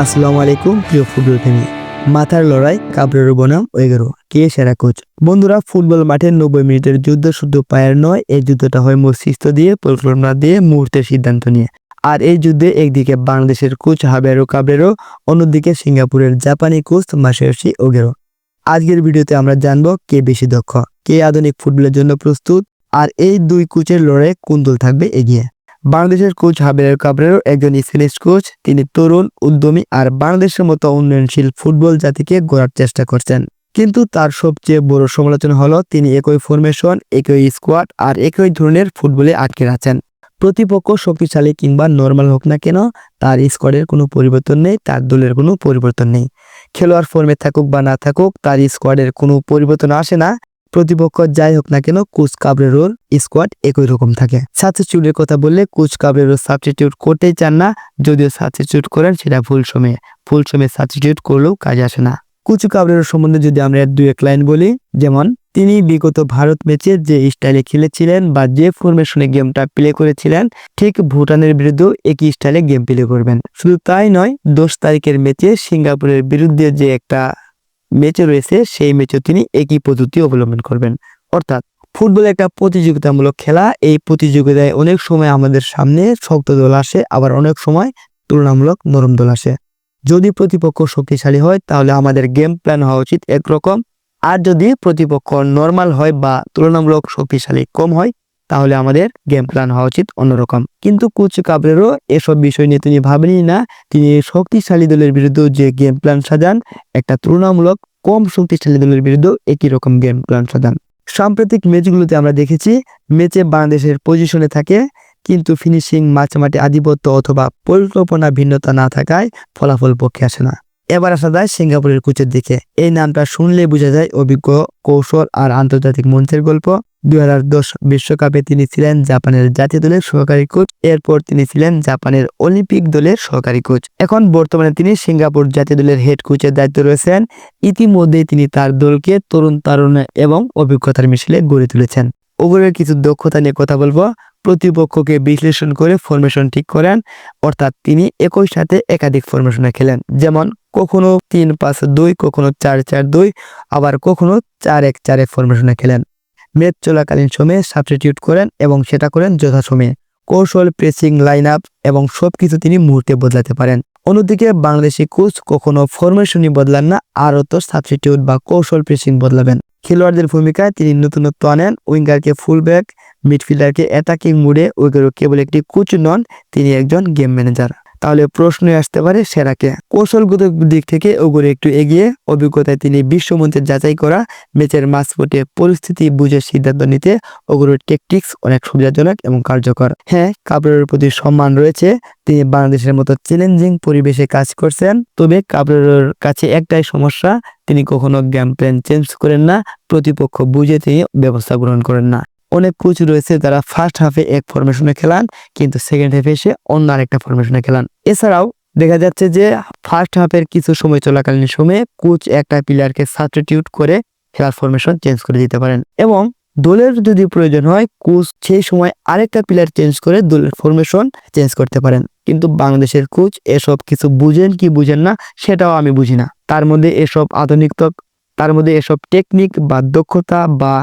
আসসালামু আলাইকুম, প্রিয় ফুটবল প্রেমী। মাথার লড়াই কাবরের বনাম ওয়েগেরো কে সেরা কোচ বন্ধুরা, ফুটবল মাঠে নব্বই মিনিটের যুদ্ধ শুধু পায়ের নয়, এই যুদ্ধটা হয় মস্তিষ্ক দিয়ে, পরিকল্পনা দিয়ে, মুহূর্তের সিদ্ধান্ত নিয়ে। আর এই যুদ্ধে একদিকে বাংলাদেশের কোচ হাবেরো কাবরেরো, অন্যদিকে সিঙ্গাপুরের জাপানি কোচ মাসেরসি ওগেরো। আজকের ভিডিওতে আমরা জানব কে বেশি দক্ষ, কে আধুনিক ফুটবলের জন্য প্রস্তুত, আর এই দুই কোচের লড়াই কোন দল থাকবে এগিয়ে। বাংলাদেশের কোচ হাবের কাবরেরও একজন স্প্যানিশ কোচ, তিনি তরুণ, উদ্যমী আর বাংলাদেশের মতো উন্নয়নশীল ফুটবল জাতিকে গড়ার চেষ্টা করছেন। কিন্তু তার সবচেয়ে বড় সমালোচনা হলো, তিনি একই ফরমেশন একই স্কোয়াড আর একই ধরনের ফুটবলে আটকে আছেন। প্রতিপক্ষ শক্তিশালী কিংবা নর্মাল হোক না কেন, তার স্কোয়াডের কোনো পরিবর্তন নেই, তার দলের কোনো পরিবর্তন নেই। খেলোয়াড় ফর্মে থাকুক বা না থাকুক, তার স্কোয়াডের কোনো পরিবর্তন আসে না। প্রতিপক্ষ যাই হোক না কেন কোচ কাবরেরোর স্কোয়াড একই রকম থাকে। সাবস্টিটিউটের কথা বললে কোচ কাবরেরো সাবস্টিটিউট করতেই চান না, যদিও সাবস্টিটিউট করেন, সেটা ভুল সময়ে। ভুল সময়ে সাবস্টিটিউট করলেও কাজে আসে না। কুচু কাবরেরো সম্বন্ধে যদি আমরা দুই এক লাইন বলি, যেমন, তিনি বিগত ভারত ম্যাচে যে স্টাইলে খেলেছিলেন বা যে ফরমেশনে গেমটা প্লে করেছিলেন, ঠিক ভুটানের বিরুদ্ধেও একই স্টাইলে গেম প্লে করবেন। শুধু তাই নয়, দশ তারিখের ম্যাচে সিঙ্গাপুরের বিরুদ্ধে যে একটা ম্যাচে রয়েছে, সেই ম্যাচেও তিনি একই পদ্ধতি অবলম্বন করবেন। অর্থাৎ ফুটবল একটা প্রতিযোগিতামূলক খেলা। এই প্রতিযোগিতায় অনেক সময় আমাদের সামনে শক্ত দল আসে, আবার অনেক সময় তুলনামূলক নরম দল আসে। যদি প্রতিপক্ষ শক্তিশালী হয়, তাহলে আমাদের গেম প্ল্যান হওয়া উচিত একরকম। আর যদি প্রতিপক্ষ নর্মাল হয় বা তুলনামূলক শক্তিশালী কম হয় তাহলে আমাদের গেম প্ল্যান হওয়া উচিত অন্যরকম। কিন্তু কুচ কাবরেরও এসব বিষয় নিয়ে তিনি ভাবেনি না। তিনি শক্তিশালী দলের বিরুদ্ধে যে গেম প্ল্যান সাজান, একটা তুলনামূলক কম শক্তিশালী দলের বিরুদ্ধে একই রকম গেম প্ল্যান সাজান। সাম্প্রতিক ম্যাচগুলোতে আমরা দেখেছি, ম্যাচে বাংলাদেশের পজিশনে থাকে, কিন্তু ফিনিশিং মাঝামাঠি আধিপত্য অথবা পরিকল্পনা ভিন্নতা না থাকায় ফলাফল পক্ষে আসে না। এবার আসা যায় সিঙ্গাপুরের কোচের দিকে। এই নামটা শুনলে বোঝা যায় অভিজ্ঞ, কৌশল আর আন্তর্জাতিক মঞ্চের গল্প। দুই বিশ্বকাপে তিনি ছিলেন জাপানের জাতীয় দলের সহকারী কোচ, এরপর তিনি ছিলেন জাপানের অলিম্পিক দলের সহকারী কোচ। এখন বর্তমানে তিনি সিঙ্গাপুর জাতীয় দলের হেড কোচের দায়িত্ব রয়েছেন। ইতিমধ্যেই তিনি তার দলকে তরুণ তারুণ এবং অভিজ্ঞতার মিছিলে গড়ে তুলেছেন। ওভারের কিছু দক্ষতা নিয়ে কথা বলব। প্রতিপক্ষকে বিশ্লেষণ করে ফরমেশন ঠিক করেন, অর্থাৎ তিনি একই সাথে একাধিক ফরমেশনে খেলেন। যেমন, কখনো তিন পাঁচ দুই, কখনো চার চার দুই, আবার কখনো চার এক চার এক ফরমেশনে খেলেন। ম্যাচ চলাকালীন সময়ে সাবস্টিটিউট করেন এবং সেটা করেন যথাসময়ে। কৌশল প্রেসিং লাইন আপ এবং সব কিছু তিনি মুহূর্তে বদলাতে পারেন। অন্যদিকে বাংলাদেশি কোচ কখনো ফরমেশনই বদলান না, আরও তো সাবস্টিটিউট বা কৌশল প্রেসিং বদলাবেন। খেলোয়াড়দের ভূমিকায় তিনি নতুনত্ব আনেন, উইঙ্গারকে ফুলব্যাক মিডফিল্ডারকে অ্যাটাকিং মুডে উইঙ্গারও কেবল একটি কোচ নন, তিনি একজন গেম ম্যানেজার তাহলে প্রশ্ন আসতে পারে সেরাকে। কৌশলগত দিক থেকে ওগুলো একটু এগিয়ে অভিজ্ঞতায় তিনি বিশ্বমঞ্চে যাচাই করা, ম্যাচের মাঝপটে পরিস্থিতি বুঝে সিদ্ধান্ত নিতে ওগুলোর টেকটিক্স অনেক সুবিধাজনক এবং কার্যকর। হ্যাঁ কাবরের প্রতি সম্মান রয়েছে, তিনি বাংলাদেশের মতো চ্যালেঞ্জিং পরিবেশে কাজ করছেন, তবে কাবরের কাছে একটাই সমস্যা, তিনি কখনো গেম প্ল্যান চেঞ্জ করেন না, প্রতিপক্ষ বুঝে তিনি ব্যবস্থা গ্রহণ করেন না। অনেক কোচ রয়েছে যারা ফার্স্ট হাফে এক ফরমেশনে খেলান, কিন্তু সেকেন্ড হাফে এসে অন্য আরেকটা ফরমেশনে খেলান। এছাড়াও দেখা যাচ্ছে যে ফার্স্ট হাফের কিছু সময় চলাকালীন সময়ে কোচ একটা প্লেয়ারকে সাবস্টিটিউট করে খেলার ফরমেশন চেঞ্জ করে দিতে পারেন। এবং দলের যদি প্রয়োজন হয় কোচ সেই সময় আরেকটা প্লেয়ার চেঞ্জ করে দলের ফরমেশন চেঞ্জ করতে পারেন। কিন্তু বাংলাদেশের কোচ এসব কিছু বুঝেন কি বুঝেন না, সেটাও আমি বুঝি না। তার মধ্যে এসব আধুনিক তার মধ্যে এসব টেকনিক বা দক্ষতা বা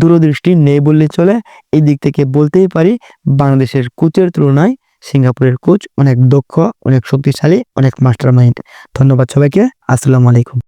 দূরদৃষ্টি নেই বললে চলে। এই দিক থেকে বলতেই পারি, বাংলাদেশের কোচের তুলনায় সিঙ্গাপুরের কোচ অনেক দক্ষ, অনেক শক্তিশালী, অনেক মাস্টার মাইন্ড ধন্যবাদ সবাইকে, আসসালামু আলাইকুম।